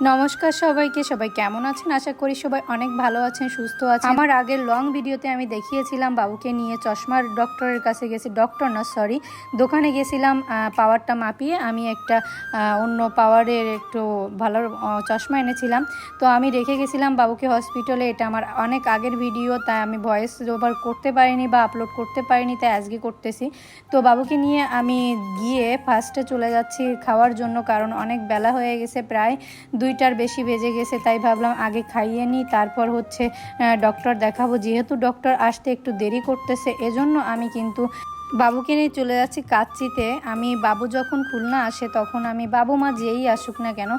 নমস্কার সবাইকে, সবাই কেমন আছেন? আশা করি সবাই অনেক ভালো আছেন, সুস্থ আছেন। আমার আগের লং ভিডিওতে আমি দেখিয়েছিলাম বাবুকে নিয়ে চশমার ডক্টরের কাছে গেছি ডক্টর না সরি দোকানে গেছিলাম পাওয়ারটা মাপিয়ে আমি একটা অন্য পাওয়ারের একটু ভালো চশমা এনেছিলাম। তো আমি রেখে গেছিলাম বাবুকে হসপিটালে এটা আমার অনেক আগের ভিডিও তাই আমি ভয়েস ওভার করতে পারিনি বা আপলোড করতে পারিনি, তাই আজকে করতেছি। তো বাবুকে নিয়ে আমি গিয়ে ফার্স্টে চলে যাচ্ছি খাওয়ার জন্য, কারণ অনেক বেলা হয়ে গেছে প্রায় দুইটার বেশি বেজে গেছে, তাই ভাবলাম আগে খাইয়ে নিই, তারপর হচ্ছে ডক্টর দেখাবো। যেহেতু ডক্টর আসতে একটু দেরি করতেছে, এজন্য আমি কিন্তু বাবুকে নিয়ে চলে যাচ্ছি কাচ্চিতে আমি বাবু যখন খুলনা আসে তখন আমি, বাবু মা, যেই আসুক না কেন,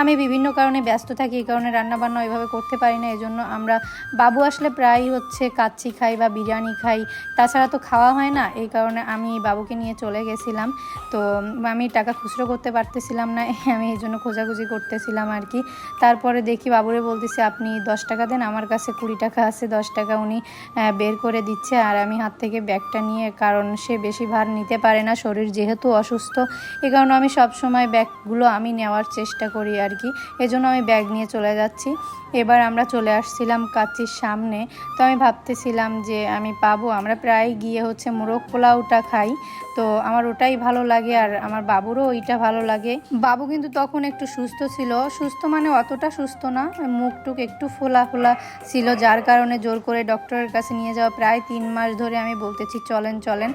আমি বিভিন্ন কারণে ব্যস্ত থাকি, এই কারণে রান্নাবান্না ওইভাবে করতে পারি না, এজন্য আমরা, বাবু আসলে প্রায়ই হচ্ছে কাচ্চি খাই বা বিরিয়ানি খাই। তাছাড়া তো খাওয়া হয় না, এই কারণে আমি বাবুকে নিয়ে চলে গেছিলাম। তো আমি টাকা খুচরো করতে পারতেছিলাম না, আমি এই জন্য খোঁজাখুঁজি করতেছিলাম আর কি। তারপরে দেখি বাবুরে বলতেছি, আপনি দশ টাকা দেন, আমার কাছে কুড়ি টাকা আছে, দশ টাকা উনি বের করে দিচ্ছে। আর আমি হাত থেকে ব্যাগটা নিয়ে, কারণ সে বেশি ভার নিতে পারে না, শরীর যেহেতু অসুস্থ এই কারণে আমি সব সময় ব্যাগগুলো আমি নেওয়ার চেষ্টা করি আর কি। এজন্য আমি ব্যাগ নিয়ে চলে যাচ্ছি। এবার আমরা চলে আসছিলাম কাচ্চির সামনে। তো আমি ভাবতেছিলাম যে আমি পাবো। আমরা প্রায় গিয়ে হচ্ছে মোরগ পোলাওটা খাই। তো আমার ওটাই ভালো লাগে আর আমার বাবুরও ওইটা ভালো লাগে। বাবু কিন্তু তখন একটু সুস্থ ছিল। সুস্থ মানে অতটা সুস্থ না। মুখ টুক একটু ফোলা ফোলা ছিল, যার কারণে জোর করে ডক্টরের কাছে নিয়ে যাওয়া। প্রায় তিন মাস ধরে আমি বলতেছি, চলেন চলেন।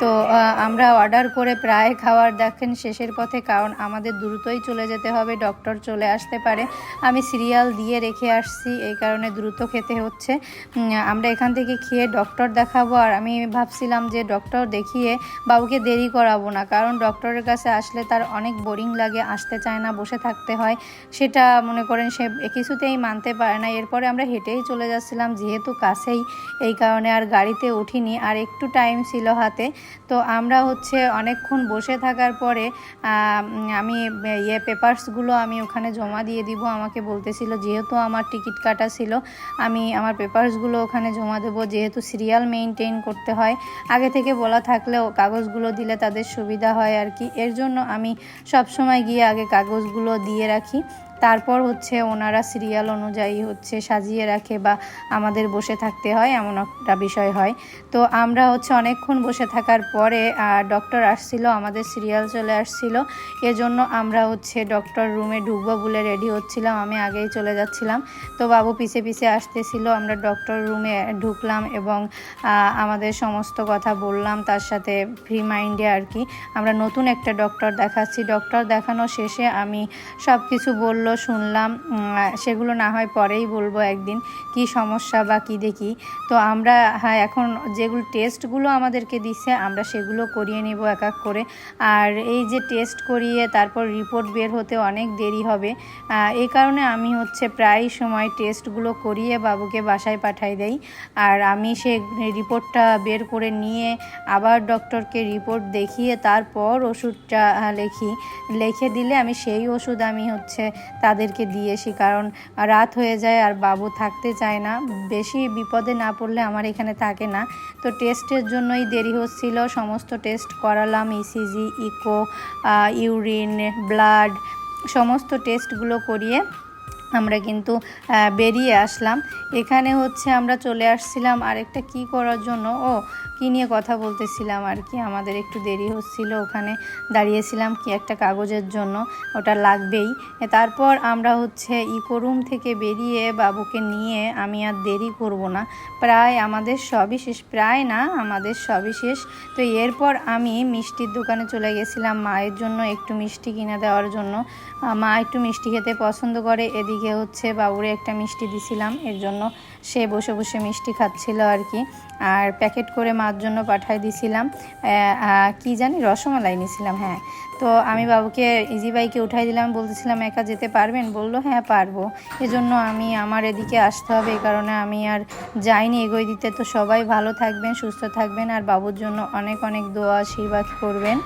তো আমরা অর্ডার করে প্রায় খাওয়ার দেখেন শেষের পথে, কারণ আমাদের দ্রুতই চলে যেতে হবে, ডক্টর চলে আসতে পারে। আমি সিরিয়াল দিয়ে রেখে আসছি, এই কারণে দ্রুত খেতে হচ্ছে। আমরা এখান থেকে খেয়ে ডক্টর দেখাবো, আর আমি ভাবছিলাম যে ডক্টর দেখিয়ে বাবুকে দেরি করাবো না, কারণ ডক্টরের কাছে আসলে তার অনেক বোরিং লাগে, আসতে চায় না, বসে থাকতে হয়। সেটা মনে করেন সে কিছুতেই মানতে পারে না। এরপরে আমরা হেঁটেই চলে যাচ্ছিলাম, যেহেতু কাছেই, এই কারণে আর গাড়িতে উঠিনি, আর একটু টাইম ছিল হাতে। তো আমরা হচ্ছে অনেকক্ষণ বসে থাকার পরে, আমি ইয়ে পেপারসগুলো আমি ওখানে জমা দিয়ে দিব। আমাকে বলতেছিল, যেহেতু আমার টিকিট কাটা ছিল, আমি আমার পেপারসগুলো ওখানে জমা দেবো। যেহেতু সিরিয়াল মেনটেন করতে হয়, আগে থেকে বলা থাকলেও কাগজগুলো দিলে তাদের সুবিধা হয় আর কি। এর জন্য আমি সব সময় গিয়ে আগে কাগজগুলো দিয়ে রাখি। তারপর হচ্ছে ওনারা সিরিয়াল অনুযায়ী হচ্ছে সাজিয়ে রাখে বা আমাদের বসে থাকতে হয়, এমন একটা বিষয় হয়। তো আমরা হচ্ছে অনেকক্ষণ বসে থাকার পরে ডক্টর আসছিল, আমাদের সিরিয়াল চলে আসছিল। এজন্য আমরা হচ্ছে ডক্টর রুমে ঢুকবো বলে রেডি হচ্ছিলাম, আমি আগেই চলে যাচ্ছিলাম। তো বাবু পিছে পিছে আসতেছিল, আমরা ডক্টর রুমে ঢুকলাম এবং আমাদের সমস্ত কথা বললাম, তার সাথে ফ্রি মাইন্ডে আর কি। আমরা নতুন একটা ডক্টর দেখাচ্ছি। ডক্টর দেখানো শেষে আমি সব কিছু বলল শুনলাম সেগুলো না হয় পরেই বলব একদিন কি সমস্যা বা কি দেখি। তো আমরা হ্যাঁ এখন যেগুলো টেস্টগুলো আমাদেরকে দিচ্ছে আমরা সেগুলো করিয়ে নেব এক এক করে। আর এই যে টেস্ট করিয়ে তারপর রিপোর্ট বের হতে অনেক দেরি হবে। এই কারণে আমি হচ্ছে প্রায় সময় টেস্টগুলো করিয়ে বাবুকে বাসায় পাঠাই দেই। আর আমি সে রিপোর্টটা বের করে নিয়ে আবার ডক্টরকে রিপোর্ট দেখিয়ে তারপর ওষুধটা আহ, লিখি। লিখে দিলে আমি সেই ওষুধ আমি হচ্ছে তাদেরকে দিয়েছি কারণ রাত হয়ে যায় আর বাবু থাকতে চায় না। বেশি বিপদে না পড়লে আমার এখানে থাকে না। তো টেস্টের জন্যই দেরি হচ্ছিল, সমস্ত টেস্ট করালাম ইসিজি ইকো ইউরিন ব্লাড সমস্ত টেস্টগুলো করিয়ে আমরা কিন্তু বেরিয়ে আসলাম। এখানে হচ্ছে আমরা চলে আসছিলাম আরেকটা কি করার জন্য? ও, কি নিয়ে কথা বলতেছিলাম আর কি? আমাদের একটু দেরি হচ্ছিল, ওখানে দাঁড়িয়েছিলাম কি একটা কাগজের জন্য, ওটা লাগবেই। তারপর আমরা হচ্ছে ইকো রুম থেকে বেরিয়ে বাবুকে নিয়ে আমি আর দেরি করব না। প্রায় আমাদের সবই শেষ, প্রায় না, আমাদের সবই শেষ। তো এরপর আমি মিষ্টির দোকানে চলে গেছিলাম মায়ের জন্য একটু মিষ্টি কিনে দেওয়ার জন্য। মা একটু মিষ্টি খেতে পছন্দ করে। এদিকে হচ্ছে বাবুরে একটা মিষ্টি দিছিলাম। এর জন্য সে বসে বসে মিষ্টি খাচ্ছিল আর কি। আর প্যাকেট করে মার জন্য পাঠাই দিছিলাম। কি জানি, রসমালাই নিছিলাম হ্যাঁ। তো আমি বাবুকে ইজি বাইকে উঠাই দিলাম। বলতেছিলাম, একা যেতে পারবেন? বলল হ্যাঁ পারব। এজন্য আমি, আমার এদিকে আসতে হবে। এই কারণে আমি আর যাইনি এগোয় দিতে। তো সবাই ভালো থাকবেন, সুস্থ থাকবেন। আর বাবুর জন্য অনেক অনেক দোয়া, আশীর্বাদ করবেন।